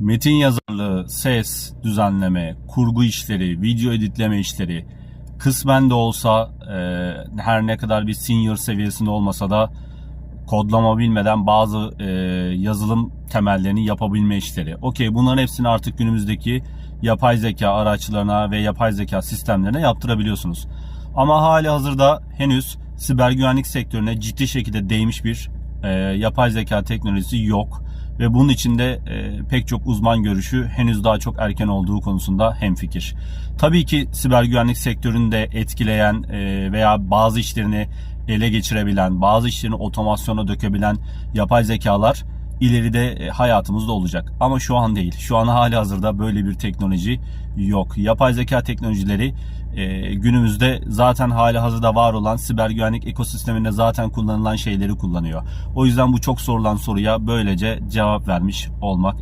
Metin yazarlığı, ses düzenleme, kurgu işleri, video editleme işleri kısmen de olsa e, her ne kadar bir senior seviyesinde olmasa da kodlama bilmeden bazı e, yazılım temellerini yapabilme işleri. Okey bunların hepsini artık günümüzdeki yapay zeka araçlarına ve yapay zeka sistemlerine yaptırabiliyorsunuz. Ama hali hazırda henüz siber güvenlik sektörüne ciddi şekilde değmiş bir e, yapay zeka teknolojisi yok. Ve bunun içinde e, pek çok uzman görüşü henüz daha çok erken olduğu konusunda hemfikir. Tabii ki siber güvenlik sektörünü de etkileyen e, veya bazı işlerini ele geçirebilen, bazı işlerini otomasyona dökebilen yapay zekalar ileride e, hayatımızda olacak. Ama şu an değil. Şu an hali hazırda böyle bir teknoloji yok. Yapay zeka teknolojileri e, günümüzde zaten hali hazırda var olan siber güvenlik ekosisteminde zaten kullanılan şeyleri kullanıyor. O yüzden bu çok sorulan soruya böylece cevap vermiş olmak